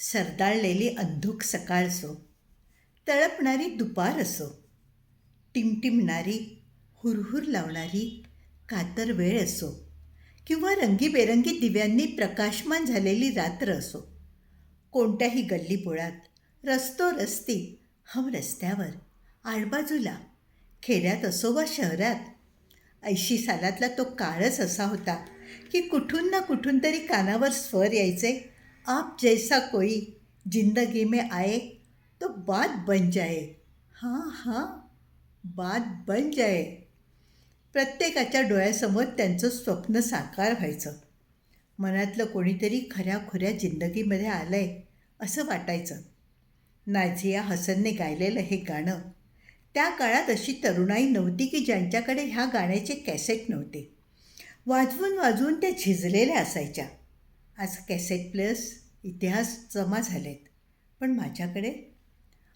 सरदाळलेली अंधूक सकाळ असो तळपणारी दुपार असो टिमटिमणारी हुरहुर लावणारी कातर वेळ असो किंवा रंगीबेरंगी दिव्यांनी प्रकाशमान झालेली रात्र असो कोणत्याही गल्लीपोळात रस्तो रस्ती हम रस्त्यावर आडबाजूला खेड्यात असो वा शहरात ऐंशी सालातला तो काळच असा होता की कुठून ना कुठून तरी कानावर स्वर यायचे आप जैसा कोई जिंदगी में आए तो बात बन जाए। हां हां बात बन जाए। प्रत्येकाच्या डोळ्यासमोर त्यांचं स्वप्न साकार व्हायचं. मनातलं कोणीतरी खऱ्या खुऱ्या जिंदगीमध्ये आलं आहे असं वाटायचं. नाझिया हसनने गायलेलं हे गाणं. त्या काळात अशी तरुणाई नव्हती की ज्यांच्याकडे ह्या गाण्याचे कॅसेट नव्हते. वाजवून वाजवून त्या झिजलेल्या असायच्या. आज कॅसेट प्लेयर्स इतिहास जमा झालेत. पण माझ्याकडे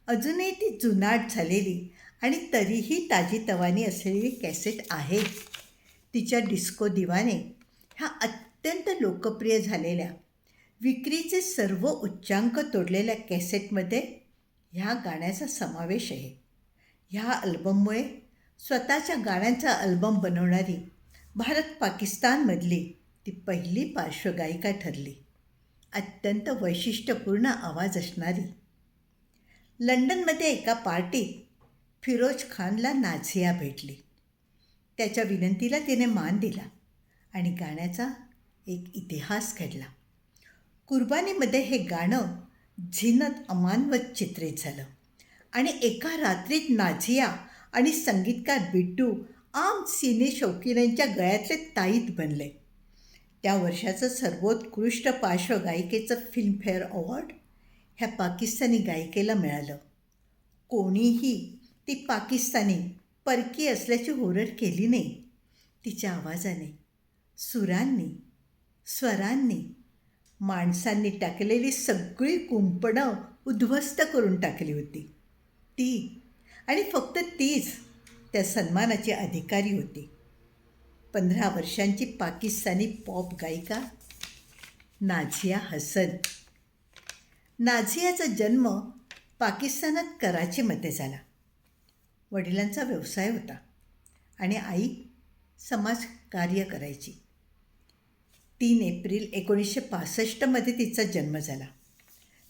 अजूनही ती जुनाट झालेली आणि तरीही ताजीतवानी असलेली कॅसेट आहे. तिच्या डिस्को दिवाने ह्या अत्यंत लोकप्रिय झालेल्या विक्रीचे सर्व उच्चांक तोडलेल्या कॅसेटमध्ये ह्या गाण्याचा समावेश आहे. ह्या अल्बममुळे स्वतःच्या गाण्यांचा अल्बम बनवणारी भारत पाकिस्तानमधली ती पहिली पार्श्वगायिका ठरली. अत्यंत वैशिष्ट्यपूर्ण आवाज असणारी. लंडनमध्ये एका पार्टीत फिरोज खानला नाझिया भेटली. त्याच्या विनंतीला तिने मान दिला आणि गाण्याचा एक इतिहास घडला. कुर्बानीमध्ये हे गाणं झिनत अमानवत चित्रित झालं आणि एका रात्रीत नाझिया आणि संगीतकार बिट्टू आम सिने शौकीनांच्या गळ्यातले ताईत बनले. त्या वर्षाचं सर्वोत्कृष्ट पार्श्वगायिकेचं फिल्मफेअर अवॉर्ड ह्या पाकिस्तानी गायिकेला मिळालं. कोणीही ती पाकिस्तानी परकी असल्याची होरड केली नाही. तिच्या आवाजाने सुरांनी स्वरांनी माणसांनी टाकलेली सगळी कुंपणं उद्ध्वस्त करून टाकली होती. ती आणि फक्त तीच त्या सन्मानाची अधिकारी होती. पंधरा वर्षांची पाकिस्तानी पॉप गायिका नाझिया हसन. नाझियाचा जन्म पाकिस्तानात कराचीमध्ये झाला. वडिलांचा व्यवसाय होता आणि आई समाजकार्य करायची. तीन एप्रिल एकोणीसशे पासष्टमध्ये तिचा जन्म झाला.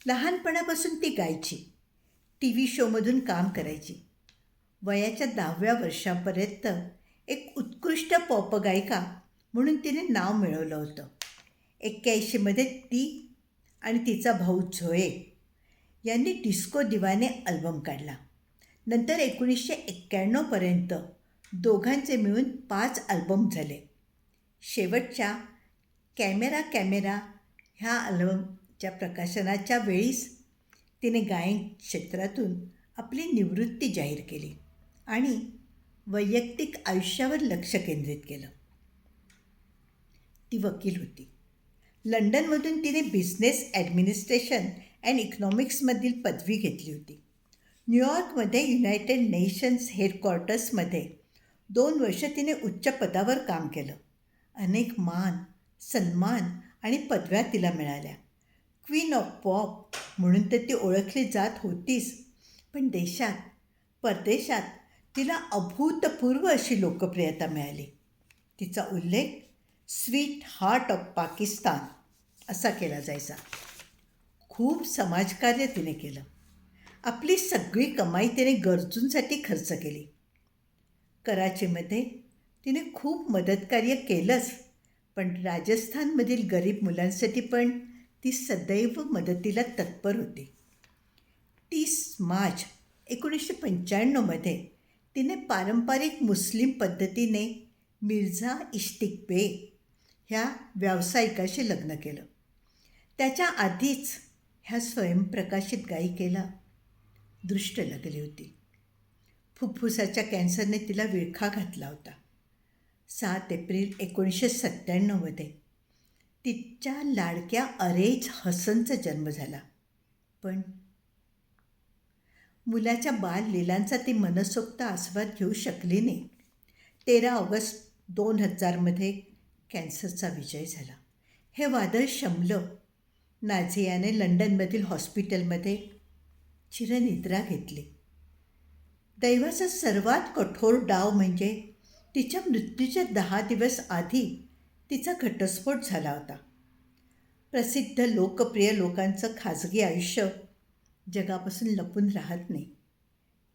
लहानपणापासून ती गायची टी व्ही शोमधून काम करायची. वयाच्या दहाव्या वर्षापर्यंत एक उत्कृष्ट पॉप गायिका म्हणून तिने नाव मिळवलं होतं. एक्क्याऐंशीमध्ये ती आणि तिचा भाऊ झोये यांनी डिस्को दिवाने अल्बम काढला. नंतर एकोणीसशे एक्क्याण्णवपर्यंत दोघांचे मिळून पाच अल्बम झाले. शेवटच्या कॅमेरा कॅमेरा ह्या अल्बमच्या प्रकाशनाच्या वेळीस तिने गायन क्षेत्रातून आपली निवृत्ती जाहीर केली आणि वैयक्तिक आयुष्यावर लक्ष केंद्रित केलं. ती वकील होती. लंडनमधून तिने बिझनेस ॲडमिनिस्ट्रेशन अँड इकॉनॉमिक्समधील पदवी घेतली होती. न्यूयॉर्कमध्ये युनायटेड नेशन्स हेडक्वार्टर्समध्ये दोन वर्ष तिने उच्च पदावर काम केलं. अनेक मान सन्मान आणि पदव्या तिला मिळाल्या. क्वीन ऑफ पॉप म्हणून तर ती ओळखली जात होतीच. पण देशात परदेशात तिला अभूतपूर्व अशी लोकप्रियता मिळाली. तिचा उल्लेख स्वीट हार्ट ऑफ पाकिस्तान असा केला जायचा. खूप समाजकार्य तिने केलं. आपली सगळी कमाई तिने गरजूंसाठी खर्च केली. कराचीमध्ये तिने खूप मदतकार्य केलंच पण राजस्थानमधील गरीब मुलांसाठी पण ती सदैव मदतीला तत्पर होती. तीस मार्च एकोणीसशे पंच्याण्णवमध्ये तिने पारंपरिक मुस्लिम पद्धतीने मिर्झा इश्तिक बे ह्या व्यावसायिकाशी लग्न केलं. त्याच्या आधीच ह्या स्वयंप्रकाशित गायिकेला दृष्ट लागली होती. फुफ्फुसाच्या कॅन्सरने तिला विळखा घातला होता. सात एप्रिल एकोणीसशे सत्त्याण्णवमध्ये तिच्या लाडक्या अरेज हसनचा जन्म झाला. पण मुलाच्या बाल लिलांचा ती मनसोक्त आस्वाद घेऊ शकली नाही. तेरा ऑगस्ट दोन हजारमध्ये कॅन्सरचा विजय झाला. हे वादळ शमलं. नाझियाने लंडनमधील हॉस्पिटलमध्ये चिरनिद्रा घेतली. दैवाचा सर्वात कठोर डाव म्हणजे तिच्या मृत्यूच्या दहा दिवस आधी तिचा घटस्फोट झाला होता. प्रसिद्ध लोकप्रिय लोकांचं खाजगी आयुष्य जगापासून लपून राहत नाही.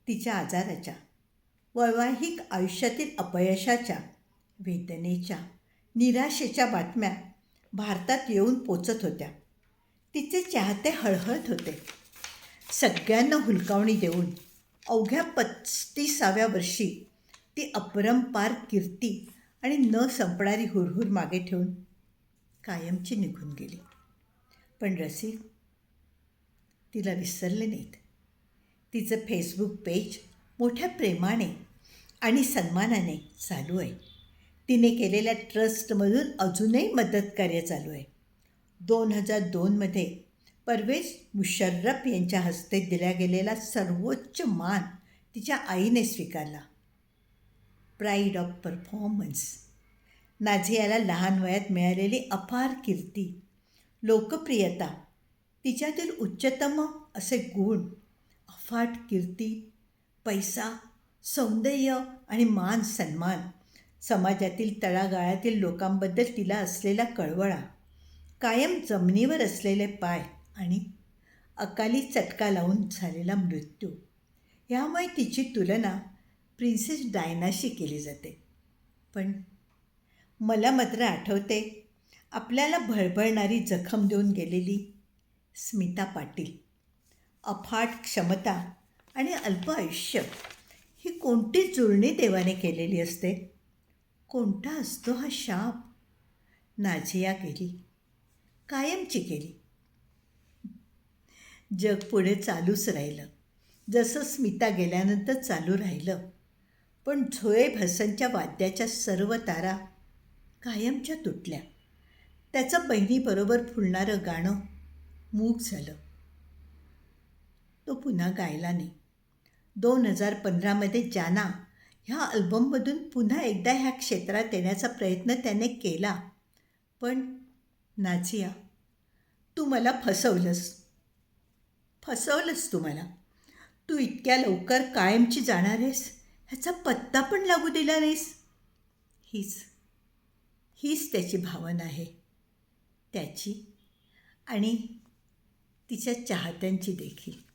तिच्या आजाराच्या वैवाहिक आयुष्यातील अपयशाच्या वेदनेच्या निराशेच्या बातम्या भारतात येऊन पोचत होत्या. तिचे चाहते हळहळत होते. सगळ्यांना हुलकावणी देऊन अवघ्या पस्तीसाव्या वर्षी ती अपरंपार कीर्ती आणि न संपणारी हुरहुर मागे ठेवून कायमची निघून गेली. पण रसिक तिला विसरले नाहीत. तिचं फेसबुक पेज मोठ्या प्रेमाने आणि सन्मानाने चालू आहे. तिने केलेल्या ट्रस्टमधून अजूनही मदत कार्य चालू आहे. दोन हजार दोनमध्ये परवेज मुशर्रफ यांच्या हस्ते दिला गेलेला सर्वोच्च मान तिच्या आईने स्वीकारला. प्राईड ऑफ परफॉर्मन्स नाझियाला लहान वयात मिळालेली अपार कीर्ती लोकप्रियता तिच्यातील उच्चतम असे गुण अफाट कीर्ती पैसा सौंदर्य आणि मान सन्मान समाजातील तळागाळातील लोकांबद्दल तिला असलेला कळवळा कायम जमिनीवर असलेले पाय आणि अकाली चटका लावून झालेला मृत्यू यामुळे तिची तुलना प्रिन्सेस डायनाशी केली जाते. पण मला मात्र आठवते आपल्याला भळभळणारी जखम देऊन गेलेली स्मिता पाटील. अफाट क्षमता आणि अल्प आयुष्य ही कोणती जुळणी देवाने केलेली असते? कोणता असतो हा शाप? नाझिया गेली. कायमची गेली. जग पुढे चालूच राहिलं. जसं स्मिता गेल्यानंतर चालू राहिलं. पण झोये भसनच्या वाद्याच्या सर्व तारा कायमच्या तुटल्या. त्याचं बहिणीबरोबर फुलणारं गाणं मूक झालं. तो पुन्हा गायला नाही. दोन हजार पंधरामध्ये जाना ह्या अल्बममधून पुन्हा एकदा ह्या क्षेत्रात येण्याचा प्रयत्न त्याने केला. पण नाझिया तू मला फसवलंस. फसवलंस तू मला. तू इतक्या लवकर कायमची जाणार आहेस? ह्याचा पत्ता पण लागू दिला नाहीस. हीच हीच त्याची भावना आहे. त्याची आणि तिच्या चाहत्यांची देखील.